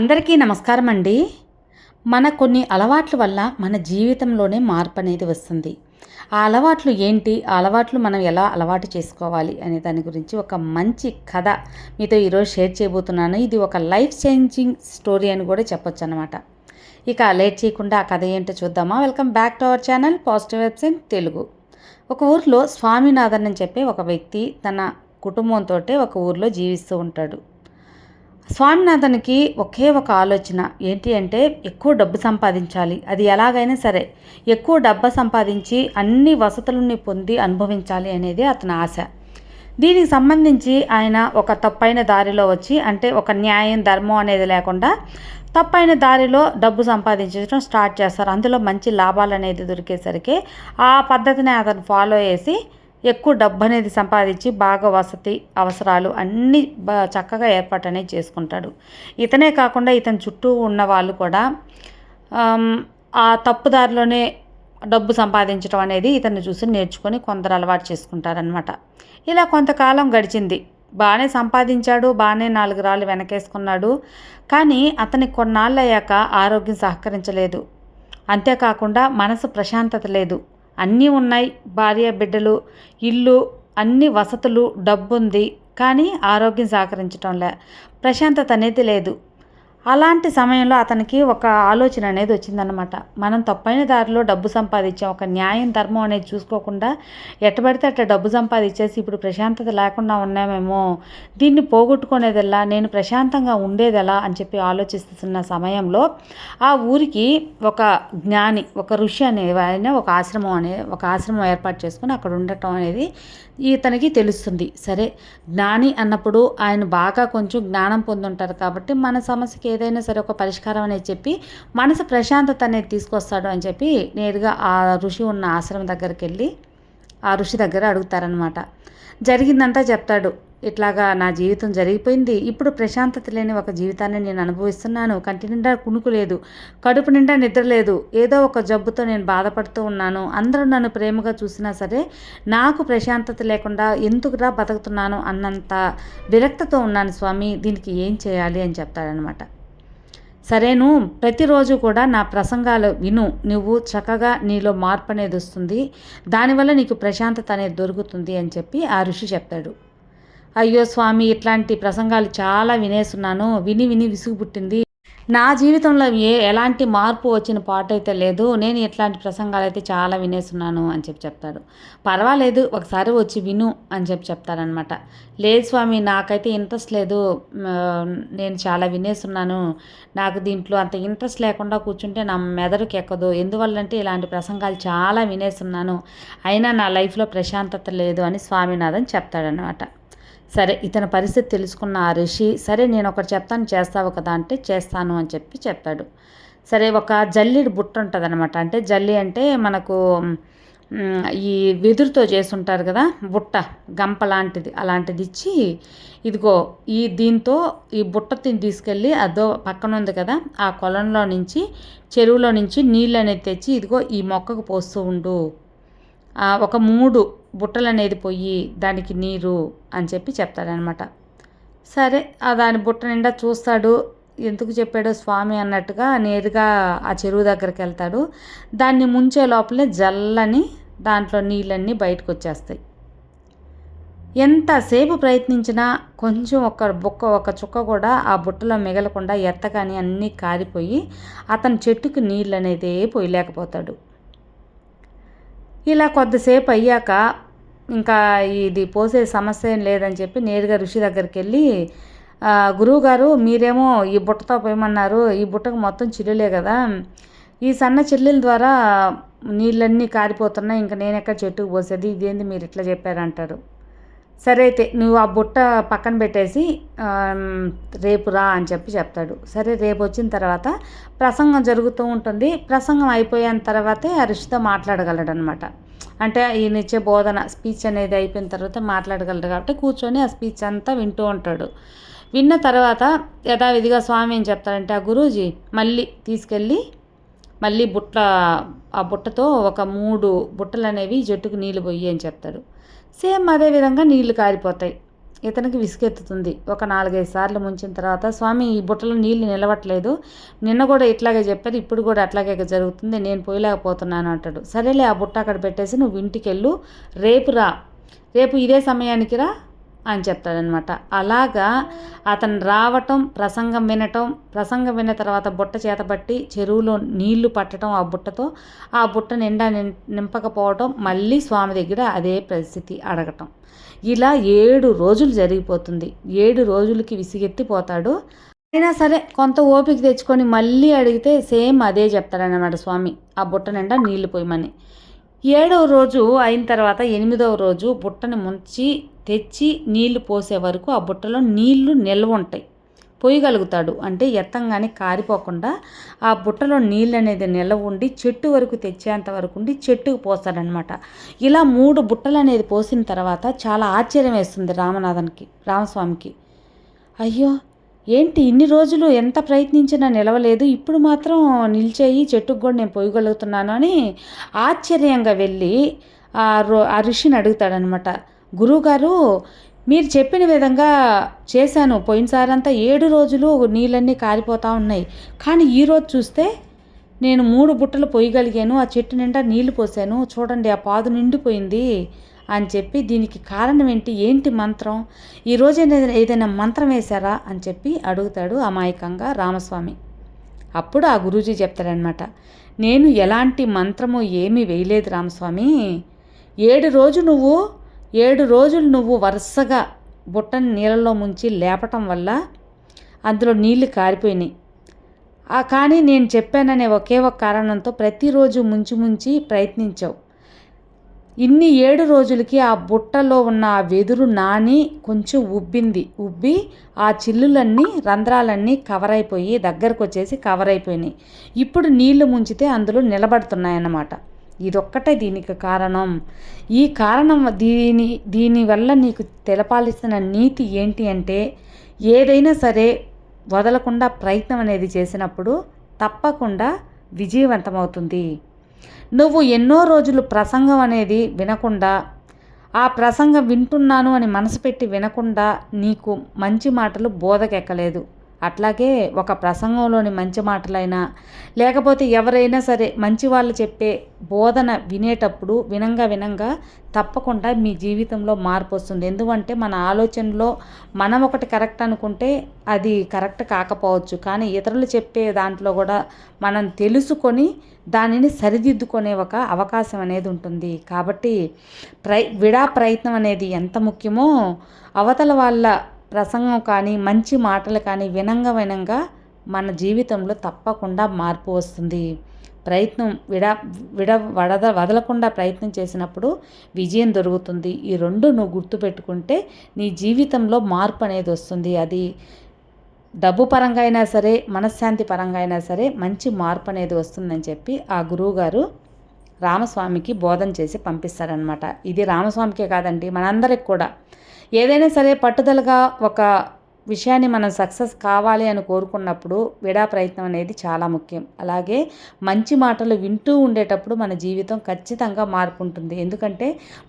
అందరికీ నమస్కారం అండి మన కొన్ని అలవాట్ల వల్ల మన జీవితంలోనే మార్పు అనేది వస్తుంది. ఆ అలవాట్లు ఏంటి? ఆ అలవాట్లు మనం ఎలా అలవాటు చేసుకోవాలి? అనే దాని గురించి ఒక మంచి కథ మీతో ఈరోజు షేర్ చేయబోతున్నాను. ఇది ఒక లైఫ్ చేంజింగ్ స్టోరీ అని కూడా చెప్పొచ్చు అనమాట ఇక లేట్ చేయకుండా ఆ కథ ఏంటో చూద్దామా? Welcome back to our channel positive website Telugu. ఒక ఊర్లో స్వామినాథన్ అని చెప్పి ఒక వ్యక్తి తన కుటుంబంతో ఒక ఊర్లో జీవిస్తూ ఉంటాడు. స్వామినాథన్కి ఒకే ఒక ఆలోచన. ఏంటి అంటే ఎక్కువ డబ్బు సంపాదించాలి. అది ఎలాగైనా సరే ఎక్కువ డబ్బు సంపాదించి అన్ని వసతులని పొంది అనుభవించాలి అనేది అతని ఆశ. దీనికి సంబంధించి ఆయన ఒక తప్పైన దారిలో వచ్చి అంటే ఒక న్యాయం ధర్మం అనేది లేకుండా తప్పైన దారిలో డబ్బు సంపాదించడం స్టార్ట్ చేస్తారు. అందులో మంచి లాభాలు అనేది దొరికేసరికి ఆ పద్ధతిని అతను ఫాలో చేసి ఎక్కువ డబ్బు అనేది సంపాదించి బాగా వసతి అవసరాలు అన్నీ బా చక్కగా ఏర్పాటు అనేది చేసుకుంటాడు. ఇతనే కాకుండా ఇతని చుట్టూ ఉన్న వాళ్ళు కూడా ఆ తప్పుదారిలోనే డబ్బు సంపాదించడం అనేది ఇతన్ని చూసి నేర్చుకొని కొందరు అలవాటు చేసుకుంటారనమాట ఇలా కొంతకాలం గడిచింది. బాగానే సంపాదించాడు బాగానే నాలుగు రాళ్ళు వెనకేసుకున్నాడు. కానీ అతనికి కొన్నాళ్ళు అయ్యాక ఆరోగ్యం సహకరించలేదు. అంతేకాకుండా మనసు ప్రశాంతత లేదు. అన్నీ ఉన్నాయి భార్య బిడ్డలు ఇల్లు అన్ని వసతులు డబ్బుంది. కానీ ఆరోగ్యం సహకరించటంలే. ప్రశాంతత అనేది లేదు. అలాంటి సమయంలో అతనికి ఒక ఆలోచన అనేది వచ్చిందనమాట మనం తప్పైన దారిలో డబ్బు సంపాదించాం. ఒక న్యాయం ధర్మం అనేది చూసుకోకుండా ఎట్టబడితే అట్లా డబ్బు సంపాదించేసి ఇప్పుడు ప్రశాంతత లేకుండా ఉన్నామేమో దీన్ని పోగొట్టుకునేదెలా నేను ప్రశాంతంగా ఉండేది ఎలా అని చెప్పి ఆలోచిస్తున్న సమయంలో ఆ ఊరికి ఒక జ్ఞాని ఒక ఋషి అనే ఆయన ఒక ఆశ్రమం అనే ఒక ఆశ్రమం ఏర్పాటు చేసుకుని అక్కడ ఉండటం అనేది ఇతనికి తెలుస్తుంది. సరే జ్ఞాని అన్నప్పుడు ఆయన బాగా కొంచెం జ్ఞానం పొందుంటారు కాబట్టి మన సమస్యకి ఏదైనా సరే ఒక పరిష్కారం అనేది చెప్పి మనసు ప్రశాంతత అనేది తీసుకొస్తాడు అని చెప్పి నేరుగా ఆ ఋషి ఉన్న ఆశ్రమం దగ్గరికి వెళ్ళి ఆ ఋషి దగ్గర అడుగుతారనమాట జరిగిందంతా చెప్తాడు. ఇట్లాగా నా జీవితం జరిగిపోయింది. ఇప్పుడు ప్రశాంతత లేని ఒక జీవితాన్ని నేను అనుభవిస్తున్నాను. కంటి నిండా కునుకు లేదు. కడుపు నిండా నిద్ర లేదు. ఏదో ఒక జబ్బుతో నేను బాధపడుతూ ఉన్నాను. అందరూ నన్ను ప్రేమగా చూసినా సరే నాకు ప్రశాంతత లేకుండా ఎందుకురా బతుకుతున్నాను అన్నంత విరక్తతో ఉన్నాను స్వామి. దీనికి ఏం చేయాలి అని చెప్తాడనమాట సరేను ప్రతిరోజు కూడా నా ప్రసంగాలు విను. నువ్వు చక్కగా నీలో మార్పు అనేది వస్తుంది. దానివల్ల నీకు ప్రశాంతత అనేది దొరుకుతుంది అని చెప్పి ఆ ఋషి చెప్తాడు. అయ్యో స్వామి ఇట్లాంటి ప్రసంగాలు చాలా వినేస్తున్నాను విని విని విసుగు పుట్టింది. నా జీవితంలో ఏ ఎలాంటి మార్పు వచ్చిన పాట అయితే లేదు. నేను ఇట్లాంటి ప్రసంగాలు అయితే చాలా వినేస్తున్నాను అని చెప్పి చెప్తాడు. పర్వాలేదు ఒకసారి వచ్చి విను అని చెప్పి చెప్తారనమాట లేదు స్వామి నాకైతే ఇంట్రెస్ట్ లేదు. నేను చాలా వినేస్తున్నాను నాకు దీంట్లో అంత ఇంట్రెస్ట్ లేకుండా కూర్చుంటే నా మెదడుకి ఎక్కదు. ఎందువల్లంటే ఇలాంటి ప్రసంగాలు చాలా వినేస్తున్నాను అయినా నా లైఫ్లో ప్రశాంతత లేదు అని స్వామినాథన్ చెప్తాడనమాట సరే ఇతని పరిస్థితి తెలుసుకున్న ఆ ఋషి సరే నేను ఒకటి చెప్తాను చేస్తావు కదా అంటే చేస్తాను అని చెప్పి చెప్పాడు. సరే ఒక జల్లిడి బుట్ట ఉంటుంది అనమాట అంటే జల్లి అంటే మనకు ఈ వెదురుతో చేసుంటారు కదా బుట్ట గంప లాంటిది అలాంటిది ఇచ్చి ఇదిగో ఈ దీంతో ఈ బుట్ట తీసుకెళ్ళి అదో పక్కన ఉంది కదా ఆ కొలంలో నుంచి చెరువులో నుంచి నీళ్ళు అనేది తెచ్చి ఇదిగో ఈ మొక్కకు పోస్తూ ఉండు. ఒక మూడు బుట్టలు అనేది పోయి దానికి నీరు అని చెప్పి చెప్తాడనమాట. సరే ఆ దాని బుట్ట నిండా చూస్తాడు. ఎందుకు చెప్పాడో స్వామి అన్నట్టుగా నేరుగా ఆ చెరువు దగ్గరికి వెళ్తాడు. దాన్ని ముంచే లోపలే జల్లని దాంట్లో నీళ్ళన్నీ బయటకు వచ్చేస్తాయి ఎంతసేపు ప్రయత్నించినా కొంచెం ఒక బుక్క ఒక చుక్క కూడా ఆ బుట్టలో మిగలకుండా ఎత్తగాని అన్నీ కారిపోయి అతని చెట్టుకు నీళ్ళు అనేది పోయలేకపోతాడు. ఇలా కొద్దిసేపు అయ్యాక ఇంకా ఇది పోసే సమస్య ఏం లేదని చెప్పి నేరుగా ఋషి దగ్గరికి వెళ్ళి గురువుగారు మీరేమో ఈ బుట్టతో పోయమన్నారు ఈ బుట్టకు మొత్తం చిల్లులే కదా. ఈ సన్న చిల్లుల ద్వారా నీళ్ళన్నీ కారిపోతున్నాయి. ఇంకా నేను ఎక్కడ చెట్టుకు పోసేది? ఇదేంది మీరు ఇట్లా చెప్పారంటారు. సరే అయితే నువ్వు ఆ బుట్ట పక్కన పెట్టేసి రేపు రా అని చెప్పి చెప్తాడు. సరే రేపు వచ్చిన తర్వాత ప్రసంగం జరుగుతూ ఉంటుంది. ప్రసంగం అయిపోయిన తర్వాతే ఆ ఋషితో మాట్లాడగలడు అనమాట అంటే ఈయన ఇచ్చే బోధన స్పీచ్ అనేది అయిపోయిన తర్వాత మాట్లాడగలడు కాబట్టి కూర్చొని ఆ స్పీచ్ అంతా వింటూ ఉంటాడు. విన్న తర్వాత యథావిధిగా స్వామి ఏం చెప్తారంటే ఆ గురూజీ మళ్ళీ తీసుకెళ్ళి మళ్ళీ బుట్ట ఆ బుట్టతో ఒక మూడు బుట్టలు అనేవి జట్టుకు నీళ్ళు పోయి అని చెప్తాడు. సేమ్ అదే విధంగా నీళ్ళు కారిపోతాయి. ఇతనికి విసుగెత్తుతుంది. ఒక నాలుగైదు సార్లు ముంచిన తర్వాత స్వామి ఈ బుట్టలో నీళ్ళు నిలవట్లేదు. నిన్న కూడా ఇట్లాగే చెప్పారు. ఇప్పుడు కూడా అట్లాగే జరుగుతుంది. నేను పోయలేకపోతున్నాను అంటాడు. సరేలే ఆ బుట్ట అక్కడ పెట్టేసి నువ్వు ఇంటికి వెళ్ళు రేపు రా. రేపు ఇదే సమయానికి రా. అని చెప్తాడనమాట అలాగా అతను రావటం ప్రసంగం వినటం ప్రసంగం విన్న తర్వాత బుట్ట చేతబట్టి చెరువులో నీళ్ళు పట్టడం ఆ బుట్టతో ఆ బుట్ట నిండా నింపకపోవటం మళ్ళీ స్వామి దగ్గర అదే పరిస్థితి అడగటం. ఇలా ఏడు రోజులు జరిగిపోతుంది. ఏడు రోజులకి విసిగెత్తిపోతాడు. అయినా సరే కొంత ఓపిక తెచ్చుకొని మళ్ళీ అడిగితే సేమ్ అదే చెప్తాడనమాట స్వామి. ఆ బుట్ట నిండా నీళ్ళు పోయమని. ఏడవ రోజు అయిన తర్వాత ఎనిమిదవ రోజు బుట్టని ముంచి తెచ్చి నీళ్ళు పోసే వరకు ఆ బుట్టలో నీళ్ళు నిల్వ ఉంటాయి. పోయగలుగుతాడు. అంటే ఎత్తంగానే కారిపోకుండా ఆ బుట్టలో నీళ్ళు అనేది నిల్వ ఉండి చెట్టు వరకు తెచ్చేంత వరకు ఉండి చెట్టుకు పోస్తాడనమాట ఇలా మూడు బుట్టలు అనేది పోసిన తర్వాత చాలా ఆశ్చర్యం వేస్తుంది రామనాథన్కి రామస్వామికి. అయ్యో! ఏంటి ఇన్ని రోజులు ఎంత ప్రయత్నించినా నిలవలేదు ఇప్పుడు మాత్రం నిలిచేయి చెట్టుకు కూడా నేను పోయగలుగుతున్నాను అని ఆశ్చర్యంగా వెళ్ళి ఆ రో ఆ ఋషిని అడుగుతాడనమాట గురువుగారు మీరు చెప్పిన విధంగా చేశాను. పోయినసారంతా ఏడు రోజులు నీళ్ళన్నీ కారిపోతూ ఉన్నాయి. కానీ ఈరోజు చూస్తే నేను మూడు బుట్టలు పోయగలిగాను. ఆ చెట్టు నిండా నీళ్ళు పోసాను. చూడండి ఆ పాదు నిండిపోయింది అని చెప్పి దీనికి కారణం ఏంటి? ఏంటి మంత్రం? ఈరోజు ఏదైనా మంత్రం వేశారా? అని చెప్పి అడుగుతాడు అమాయకంగా రామస్వామి. అప్పుడు ఆ గురూజీ చెప్తాడనమాట నేను ఎలాంటి మంత్రము ఏమీ వేయలేదు రామస్వామి. ఏడు రోజు నువ్వు ఏడు రోజులు నువ్వు వరుసగా బుట్టని నీళ్ళలో ముంచి లేపటం వల్ల అందులో నీళ్ళు కారిపోయినాయి. కానీ నేను చెప్పాననే ఒకే ఒక కారణంతో ప్రతిరోజు ముంచి ముంచి ప్రయత్నించావు. ఇన్ని ఏడు రోజులకి ఆ బుట్టలో ఉన్న ఆ వెదురు నాని కొంచెం ఉబ్బింది. ఉబ్బి ఆ చిల్లులన్నీ రంధ్రాలన్నీ కవర్ అయిపోయి దగ్గరకు వచ్చేసి కవర్ అయిపోయినాయి ఇప్పుడు నీళ్ళు ముంచితే అందులో నిలబడుతున్నాయన్నమాట. ఇదొక్కటే దీనికి కారణం. ఈ కారణం దీని దీనివల్ల నీకు తెలపాల్సిన నీతి ఏంటి అంటే ఏదైనా సరే వదలకుండా ప్రయత్నం అనేది చేసినప్పుడు తప్పకుండా విజయవంతమవుతుంది. నువ్వు ఎన్నో రోజులు ప్రసంగం అనేది వినకుండా ఆ ప్రసంగం వింటున్నాను అని మనసు పెట్టి వినకుండా నీకు మంచి మాటలు బోధకెక్కలేదు. అట్లాగే ఒక ప్రసంగంలోని మంచి మాటలైనా లేకపోతే ఎవరైనా సరే మంచి వాళ్ళు చెప్పే బోధన వినేటప్పుడు వినంగా వినంగా తప్పకుండా మీ జీవితంలో మార్పు వస్తుంది. ఎందుకంటే మన ఆలోచనలో మనం ఒకటి కరెక్ట్ అనుకుంటే అది కరెక్ట్ కాకపోవచ్చు. కానీ ఇతరులు చెప్పే దాంట్లో కూడా మనం తెలుసుకొని దానిని సరిదిద్దుకునే ఒక అవకాశం అనేది ఉంటుంది. కాబట్టి ప్రై విడా ప్రయత్నం అనేది ఎంత ముఖ్యమో అవతల వాళ్ళ ప్రసంగం కానీ మంచి మాటలు కానీ వినంగా వినంగా మన జీవితంలో తప్పకుండా మార్పు వస్తుంది. ప్రయత్నం విడ విడ వడద వదలకుండా ప్రయత్నం చేసినప్పుడు విజయం దొరుకుతుంది. ఈ రెండు నువ్వు గుర్తుపెట్టుకుంటే నీ జీవితంలో మార్పు అనేది వస్తుంది. అది డబ్బు పరంగా అయినా సరే మనశ్శాంతి పరంగా అయినా సరే మంచి మార్పు అనేది వస్తుందని చెప్పి ఆ గురువుగారు రామస్వామికి బోధన చేసి పంపిస్తారనమాట ఇది రామస్వామికే కాదండి మనందరికి కూడా. ఏదైనా సరే పట్టుదలగా ఒక విషయాన్ని మనం సక్సెస్ కావాలి అని కోరుకున్నప్పుడు విడా ప్రయత్నం అనేది చాలా ముఖ్యం. అలాగే మంచి మాటలు వింటూ ఉండేటప్పుడు మన జీవితం ఖచ్చితంగా మార్పు ఉంటుంది ఎందుకంటే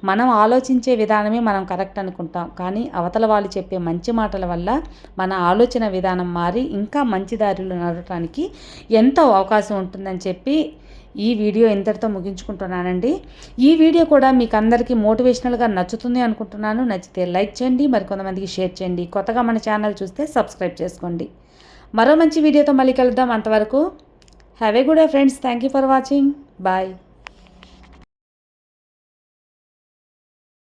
మనం ఆలోచించే విధానమే మనం కరెక్ట్ అనుకుంటాం. కానీ అవతల వాళ్ళు చెప్పే మంచి మాటల వల్ల మన ఆలోచన విధానం మారి ఇంకా మంచి దారిలో నడవటానికి ఎంతో అవకాశం ఉంటుందని చెప్పి ఈ వీడియో ఇంతటితో ముగించుకుంటున్నానండి? ఈ వీడియో కూడా మీకు అందరికీ మోటివేషనల్గా నచ్చుతుంది అనుకుంటున్నాను. నచ్చితే లైక్ చేయండి మరికొంతమందికి షేర్ చేయండి. కొత్తగా మన ఛానల్ చూస్తే సబ్స్క్రైబ్ చేసుకోండి. మరో మంచి వీడియోతో మళ్ళీ కలుద్దాం. అంతవరకు have a good friends. Thank you for watching. Bye.